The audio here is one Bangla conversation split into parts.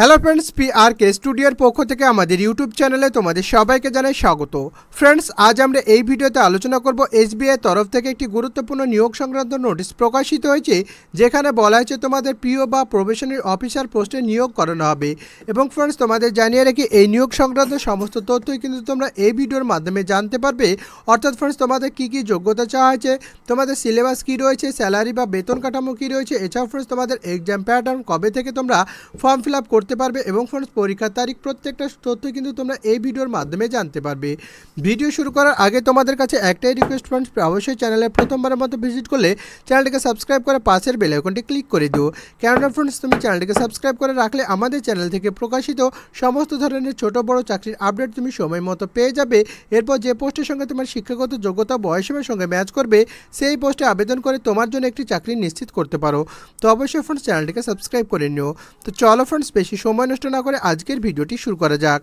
Hello friends P R K স্টুডিওর পক্ষ থেকে আমাদের ইউটিউব চ্যানেলে তোমাদের সবাইকে জানাই স্বাগত। ফ্রেন্ডস আজ আমরা এই ভিডিওতে আলোচনা করব এসবিআই তরফ থেকে একটি গুরুত্বপূর্ণ নিয়োগ সংক্রান্ত নোটিশ প্রকাশিত হয়েছে, যেখানে বলা হয়েছে তোমাদের পিও বা প্রবেশনের অফিসার পোস্টে নিয়োগ করানো হবে। এবং ফ্রেন্ডস তোমাদের জানিয়ে রাখি, এই নিয়োগ সংক্রান্ত সমস্ত তথ্যই কিন্তু তোমরা এই ভিডিওর মাধ্যমে জানতে পারবে। অর্থাৎ ফ্রেন্ডস তোমাদের কী কী যোগ্যতা চাওয়া হয়েছে, তোমাদের সিলেবাস কী রয়েছে স্যালারি বা বেতন কাঠামো কী রয়েছে, এছাড়াও ফ্রেন্ডস তোমাদের এক্সাম প্যাটার্ন কবে থেকে তোমরা ফর্ম ফিল আপ করতে পারবে এবং ফ্রেন্ডস পরীক্ষার তারিখ প্রত্যেকটা তথ্য কিন্তু তোমরা এই ভিডিওর মাধ্যমে জানতে পারবে। ভিডিও শুরু করার আগে তোমাদের কাছে একটাই রিকোয়েস্ট ফ্রেন্ডস অবশ্যই চ্যানেলে প্রথমবারের মতো ভিজিট করলে চ্যানেলটিকে সাবস্ক্রাইব করে পাশের বেল আইকনটি ক্লিক করে দিও। কেননা ফ্রেন্ডস তুমি চ্যানেলটিকে সাবস্ক্রাইব করে রাখলে আমাদের চ্যানেল থেকে প্রকাশিত সমস্ত ধরনের ছোট, বড় চাকরির আপডেট তুমি সময় মতো পেয়ে যাবে। এরপর যে পোস্টের সঙ্গে তোমার শিক্ষাগত যোগ্যতা বয়সের সঙ্গে ম্যাচ করবে, সেই পোস্টে আবেদন করে তোমার জন্য একটি চাকরি নিশ্চিত করতে পারো। তো অবশ্যই ফ্রেন্ডস চ্যানেলটিকে সাবস্ক্রাইব করে নিও। তো চলো ফ্রেন্ডস সময় নষ্ট না করে আজকের ভিডিওটি শুরু করা যাক।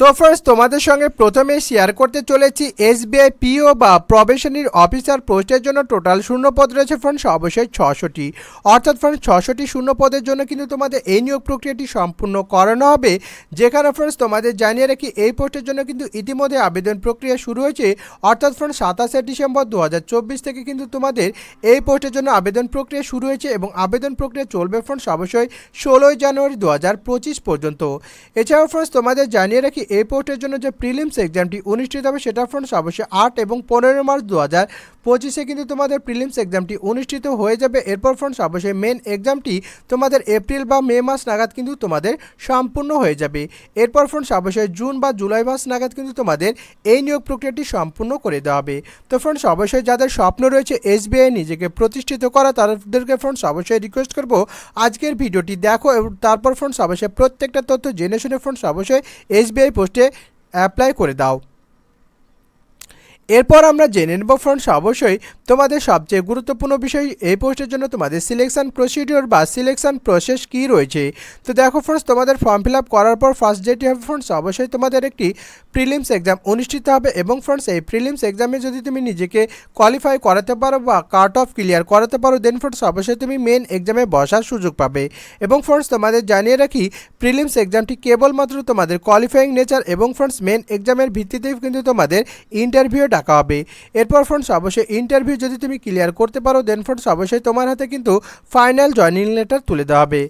তো ফার্স্ট তোমাদের সঙ্গে প্রথমে শেয়ার করতে চলেছি এসবিআই পিও বা প্রবেশনীর অফিসার পোস্টের জন্য টোটাল শূন্য পদ রয়েছে ফ্রেন্ডস অবশ্যই ছশোটি। অর্থাৎ ফ্রেন্ডস ছশোটি শূন্য পদের জন্য কিন্তু তোমাদের এই নিয়োগ প্রক্রিয়াটি সম্পূর্ণ করানো হবে। যেখানে ফ্রেন্ডস তোমাদের জানিয়ে রাখি এই পোস্টের জন্য কিন্তু ইতিমধ্যে আবেদন প্রক্রিয়া শুরু হয়েছে। অর্থাৎ ফ্রেন্ডস সাতাশে ডিসেম্বর দু হাজার চব্বিশ থেকে কিন্তু তোমাদের এই পোস্টের জন্য আবেদন প্রক্রিয়া শুরু হয়েছে এবং আবেদন প্রক্রিয়া চলবে ফ্রেন্ডস অবশ্যই ষোলোই জানুয়ারি দু হাজার পঁচিশ পর্যন্ত। এছাড়াও ফ্রেন্ডস তোমাদের জানিয়ে রাখি এই পোস্টের জন্য যে প্রিলিমস এক্সামটি অনুষ্ঠিত হবে, সেটা ফ্রেন্ডস অবশ্যই আট এবং পনেরো মার্চ দু হাজার পঁচিশে কিন্তু তোমাদের প্রিলিমস এক্সামটি অনুষ্ঠিত হয়ে যাবে। এরপর ফ্রেন্ডস অবশ্যই মেন এক্সামটি তোমাদের এপ্রিল বা মে মাস নাগাদ কিন্তু তোমাদের সম্পূর্ণ হয়ে যাবে। এরপর ফ্রেন্ডস অবশ্যই জুন বা জুলাই মাস নাগাদ কিন্তু তোমাদের এই নিয়োগ প্রক্রিয়াটি সম্পূর্ণ করে দেওয়া হবে। তো ফ্রেন্ডস অবশ্যই যাদের স্বপ্ন রয়েছে এসবিআই নিজেকে প্রতিষ্ঠিত করা, তাদেরকে ফ্রেন্ডস অবশ্যই রিকোয়েস্ট করব আজকের ভিডিওটি দেখো এবং তারপর ফ্রেন্ডস অবশ্যই প্রত্যেকটা তথ্য জেনে শুনে ফ্রেন্ডস অবশ্যই এসবিআই পোস্টে অ্যাপ্লাই করে দাও। এরপর আমরা জেনে নেব ফ্রেন্ডস অবশ্যই তোমাদের সবচেয়ে গুরুত্বপূর্ণ বিষয় এই পোস্টের জন্য তোমাদের সিলেকশন প্রসিডিওর বা সিলেকশন প্রসেস কী রয়েছে। তো দেখো ফ্রেন্ডস তোমাদের ফর্ম ফিল আপ করার পর ফার্স্ট যেটি হবে ফ্রেন্ডস অবশ্যই তোমাদের একটি প্রিলিমস এক্সাম অনুষ্ঠিত হবে এবং ফ্রেন্ডস এই প্রিলিমস এক্সামে যদি তুমি নিজেকে কোয়ালিফাই করাতে পারো বা কাট অফ ক্লিয়ার করাতে পারো দেন ফ্রেন্ডস অবশ্যই তুমি মেন এক্সামে বসার সুযোগ পাবে। এবং ফ্রেন্ডস তোমাদের জানিয়ে রাখি প্রিলিমস এক্সামটি কেবলমাত্র তোমাদের কোয়ালিফাইং নেচার এবং ফ্রেন্ডস মেন এক্সামের ভিত্তিতেই কিন্তু তোমাদের ইন্টারভিউ ডাকা হবে। এরপর ফ্রেন্ডস, অবশ্যই ইন্টারভিউ যদি তুমি ক্লিয়ার করতে পারো দেন ফ্রেন্ডস, অবশ্যই তোমার হাতে কিন্তু ফাইনাল জয়নিং লেটার তুলে দেওয়া হবে।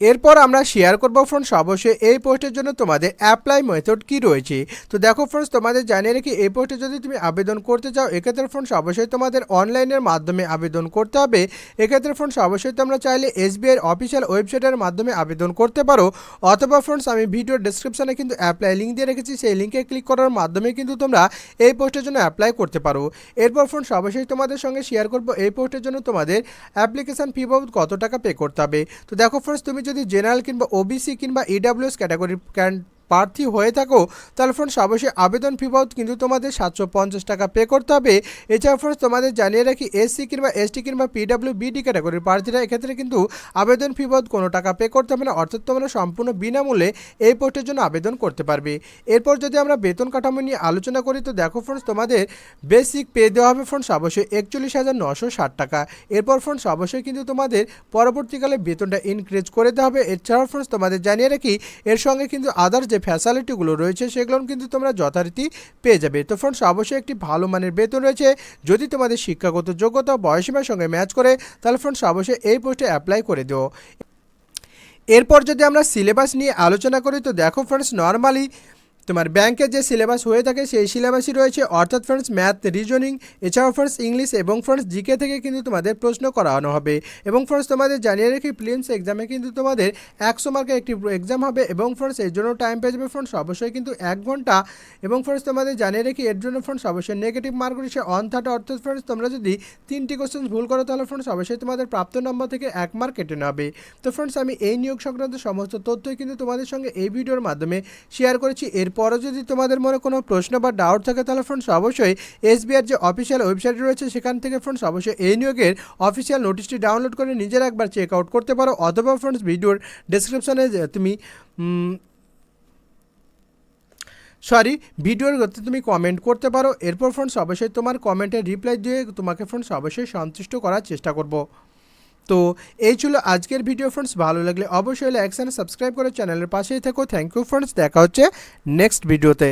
এরপর আমরা শেয়ার করব ফ্রেন্ডস অবশ্যই এই পোস্টের জন্য তোমাদের অ্যাপ্লাই মেথড কি রয়েছে। তো দেখো ফ্রেন্ডস তোমাদের জানিয়ে রেখে, এই পোস্টে যদি তুমি আবেদন করতে চাও, এক্ষেত্রে ফ্রেন্ডস অবশ্যই তোমাদের অনলাইনের মাধ্যমে আবেদন করতে হবে। এক্ষেত্রে ফ্রেন্ডস অবশ্যই তোমরা চাইলে এসবিআইয়ের অফিসিয়াল ওয়েবসাইটের মাধ্যমে আবেদন করতে পারো। অথবা ফ্রেন্ডস আমি ভিডিওর ডিসক্রিপশানে কিন্তু অ্যাপ্লাই লিঙ্ক দিয়ে রেখেছি, সেই লিঙ্কে ক্লিক করার মাধ্যমে কিন্তু তোমরা এই পোস্টের জন্য অ্যাপ্লাই করতে পারো। এরপর ফ্রেন্ডস অবশ্যই তোমাদের সঙ্গে শেয়ার করব, এই পোস্টের জন্য তোমাদের অ্যাপ্লিকেশান ফি বাবদ কত টাকা পে করতে হবে। তো দেখো ফ্রেন্ডস তুমি যদি জেনারেল কিংবা ওবিসি কিংবা ইডাব্লিউএস ক্যাটাগরির প্রার্থী হয়ে থাকো, তাহলে ফ্রেন্ডস অবশ্যই আবেদন ফি বাবদ কিন্তু তোমাদের সাতশো পঞ্চাশ টাকা পে করতে হবে। এছাড়া ফ্রেন্ডস তোমাদের জানিয়ে রাখি এসসি কিংবা এসটি কিংবা পিডাব্লিউ বিডি ক্যাটাগরির প্রার্থীরা এক্ষেত্রে কিন্তু আবেদন ফি বাবদ কোনো টাকা পে করতে হবে না, অর্থাৎ তোমরা সম্পূর্ণ বিনামূল্যে এই পোস্টের জন্য আবেদন করতে পারবে। এরপর যদি আমরা বেতন কাঠামো নিয়ে আলোচনা করি, তো দেখো ফ্রেন্ডস তোমাদের বেসিক পে দেওয়া হবে ফ্রেন্ডস অবশ্যই একচল্লিশ হাজার নশো ষাট টাকা। এরপর ফ্রেন্ডস অবশ্যই কিন্তু তোমাদের পরবর্তীকালে বেতনটা ইনক্রিজ করে দেওয়া হবে। এছাড়াও ফ্রেন্ডস তোমাদের জানিয়ে রাখি, এর সঙ্গে কিন্তু আদার যে ফ্যাসিলিটিগুলো রয়েছে সেগুলো কিন্তু তোমরা যথারীতি পেয়ে যাবে। তো ফ্রেন্ডস অবশ্যই একটি ভালো মানের বেতন রয়েছে। যদি তোমাদের শিক্ষাগত যোগ্যতা বয়সীমার সঙ্গে ম্যাচ করে, তাহলে ফ্রেন্ডস অবশ্যই এই পোস্টে অ্যাপ্লাই করে দিও। এরপর যদি আমরা সিলেবাস নিয়ে আলোচনা করি, তো দেখো ফ্রেন্ডস নর্মালি তোমার ব্যাংকের যে সিলেবাস হয়ে থাকে, সেই সিলেবাসই রয়েছে। অর্থাৎ ফ্রেন্ডস ম্যাথ রিজনিং এছাড়াও ফ্রেন্ডস ইংলিশ এবং ফ্রেন্ডস জিকে থেকে কিন্তু তোমাদের প্রশ্ন করানো হবে। এবং ফ্রেন্ডস তোমাদের জানিয়ে রেখে প্রিলিমস এক্সামে কিন্তু তোমাদের একশো মার্কের একটি এক্সাম হবে। এবং ফ্রেন্ডস এর জন্য টাইম পেয়ে যাবে ফ্রেন্ডস অবশ্যই কিন্তু এক ঘণ্টা। এবং ফ্রেন্ডস তোমাদের জানিয়ে রেখে এর জন্য ফ্রেন্ডস অবশ্যই নেগেটিভ মার্ক রয়েছে। অন থার্টি অর্থাৎ ফ্রেন্ডস তোমরা যদি তিনটি কোশ্চেন ভুল করো, তাহলে ফ্রেন্ডস অবশ্যই তোমাদের প্রাপ্ত নম্বর থেকে এক মার্ক কেটে নেবে। তো ফ্রেন্ডস আমি এই নিয়োগ সংক্রান্ত সমস্ত তথ্যই কিন্তু তোমাদের সঙ্গে এই ভিডিওর মাধ্যমে শেয়ার করেছি। এরপরও যদি তোমাদের মনে কোনো প্রশ্ন বা ডাউট থাকে, তাহলে ফ্রেন্ডস অবশ্যই এসবিআর যে অফিসিয়াল ওয়েবসাইট রয়েছে, সেখান থেকে ফ্রেন্ডস অবশ্যই এই নিয়োগের অফিসিয়াল নোটিশটি ডাউনলোড করে নিজের একবার চেক আউট করতে পারো। অথবা ফ্রেন্ডস ভিডিওর ডিসক্রিপশনে তুমি সরি ভিডিওর গতি তুমি কমেন্ট করতে পারো। এরপর ফ্রেন্ডস অবশ্যই তোমার কমেন্টের রিপ্লাই দিয়ে তোমাকে ফ্রেন্ডস অবশ্যই সন্তুষ্ট করার চেষ্টা করব। তো এই ছিল আজকের ভিডিও ফ্রেন্ডস ভালো লাগলে অবশ্যই লাইক সাবস্ক্রাইব করে চ্যানেলের পাশেই থেকো। থ্যাংক ইউ ফ্রেন্ডস দেখা হচ্ছে নেক্সট ভিডিওতে